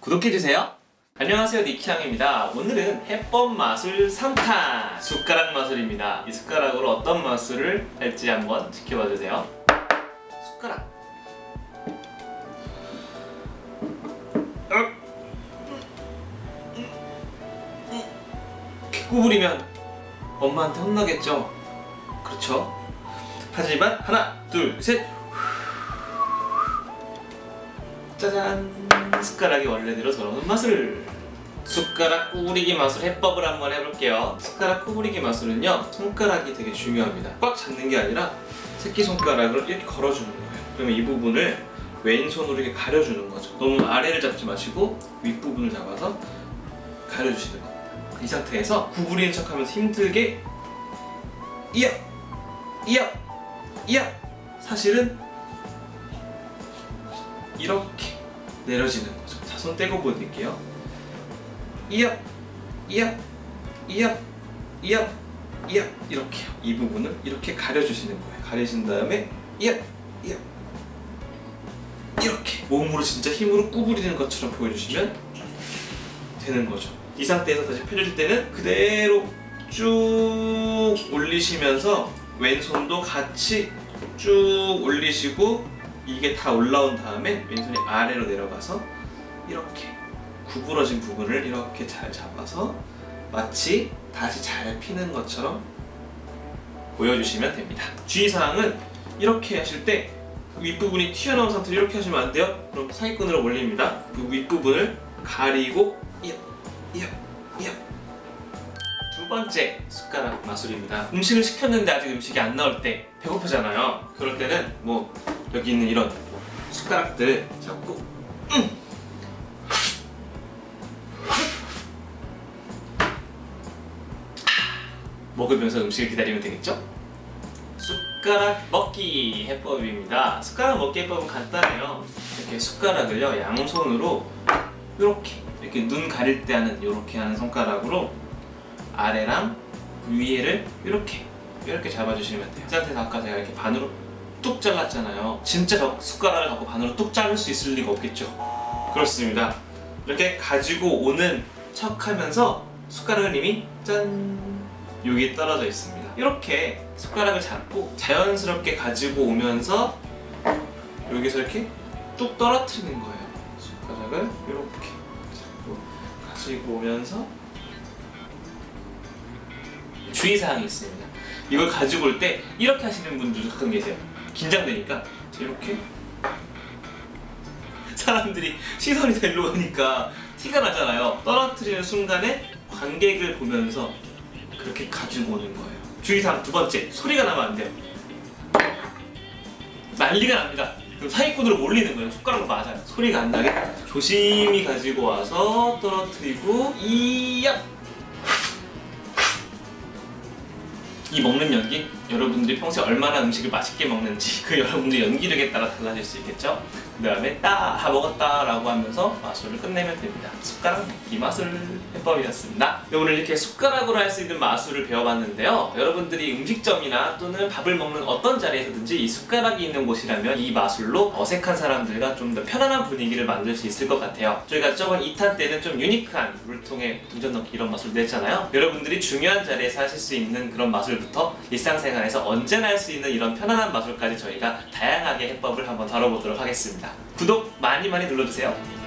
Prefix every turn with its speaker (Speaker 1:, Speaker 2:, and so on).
Speaker 1: 구독해주세요. 안녕하세요 니키양입니다. 오늘은 해법 마술 3탄 숟가락 마술입니다. 이 숟가락으로 어떤 마술을 할지 한번 지켜봐주세요. 숟가락 구부리면 엄마한테 혼나겠죠? 그렇죠? 하지만 하나 둘 셋 짜잔 숟가락이 원래대로 돌아오는 맛을. 숟가락 구부리기 마술 해법을 한번 해볼게요. 숟가락 구부리기 마술은요 손가락이 되게 중요합니다. 꽉 잡는 게 아니라 새끼손가락을 이렇게 걸어주는 거예요. 그러면 이 부분을 왼손으로 이렇게 가려주는 거죠. 너무 아래를 잡지 마시고 윗부분을 잡아서 가려주시는 겁니다. 이 상태에서 구부리는 척하면서 힘들게 이야 이야 이야 사실은 이렇게 내려지는 거죠. 자, 손 떼고 보여드릴게요. 이압, 이압, 이압, 이압, 이압 이렇게요. 이 부분을 이렇게 가려주시는 거예요. 가리신 다음에 이압, 이압 이렇게 몸으로 진짜 힘으로 구부리는 것처럼 보여주시면 되는 거죠. 이 상태에서 다시 펴줄 때는 그대로 쭉 올리시면서 왼손도 같이 쭉 올리시고 이게 다 올라온 다음에 왼손이 아래로 내려가서 이렇게 구부러진 부분을 이렇게 잘 잡아서 마치 다시 잘 피는 것처럼 보여주시면 됩니다. 주의사항은 이렇게 하실 때 윗부분이 튀어나온 상태로 이렇게 하시면 안 돼요. 그럼 사기꾼으로 올립니다. 그 윗부분을 가리고 두 번째 숟가락 마술입니다. 음식을 시켰는데 아직 음식이 안 나올 때 배고프잖아요. 그럴 때는 뭐 여기 있는 이런 숟가락들 잡고 음! 먹으면서 음식을 기다리면 되겠죠? 숟가락 먹기 해법입니다. 숟가락 먹기 해법은 간단해요. 이렇게 숟가락을요 양손으로 이렇게 이렇게 눈 가릴 때 하는 이렇게 하는 손가락으로 아래랑 위에를 이렇게 이렇게 잡아주시면 돼요. 이 상태에서 아까 제가 이렇게 반으로 뚝 잘랐잖아요. 진짜 저 숟가락을 갖고 반으로 뚝 자를 수 있을 리가 없겠죠. 그렇습니다. 이렇게 가지고 오는 척 하면서 숟가락은 이미 짠 여기 떨어져 있습니다. 이렇게 숟가락을 잡고 자연스럽게 가지고 오면서 여기서 이렇게 뚝 떨어뜨리는 거예요. 숟가락을 이렇게 잡고 가지고 오면서 주의사항이 있습니다. 이걸 가지고 올 때 이렇게 하시는 분들도 가끔 계세요. 긴장되니까 이렇게 사람들이 시선이 델로 가니까 티가 나잖아요. 떨어뜨리는 순간에 관객을 보면서 그렇게 가지고 오는 거예요. 주의사항 두 번째, 소리가 나면 안 돼요. 난리가 납니다. 그럼 사기꾼으로 몰리는 거예요. 숟가락으로 맞아요. 소리가 안 나게 조심히 가지고 와서 떨어뜨리고 이야 이 먹는 연기? 여러분들이 평소에 얼마나 음식을 맛있게 먹는지 그 여러분들 연기력에 따라 달라질 수 있겠죠 그 다음에 따 다 먹었다 라고 하면서 마술을 끝내면 됩니다. 숟가락 먹기 마술 해법이었습니다. 네, 오늘 이렇게 숟가락으로 할 수 있는 마술을 배워봤는데요. 여러분들이 음식점이나 또는 밥을 먹는 어떤 자리에서든지 이 숟가락이 있는 곳이라면 이 마술로 어색한 사람들과 좀 더 편안한 분위기를 만들 수 있을 것 같아요. 저희가 저번 2탄 때는 좀 유니크한 물통에 동전 넣기 이런 마술 냈잖아요. 여러분들이 중요한 자리에서 하실 수 있는 그런 마술부터 일상생활에서 언제나 할 수 있는 이런 편안한 마술까지 저희가 다양하게 해법을 한번 다뤄보도록 하겠습니다 구독 많이 많이 눌러주세요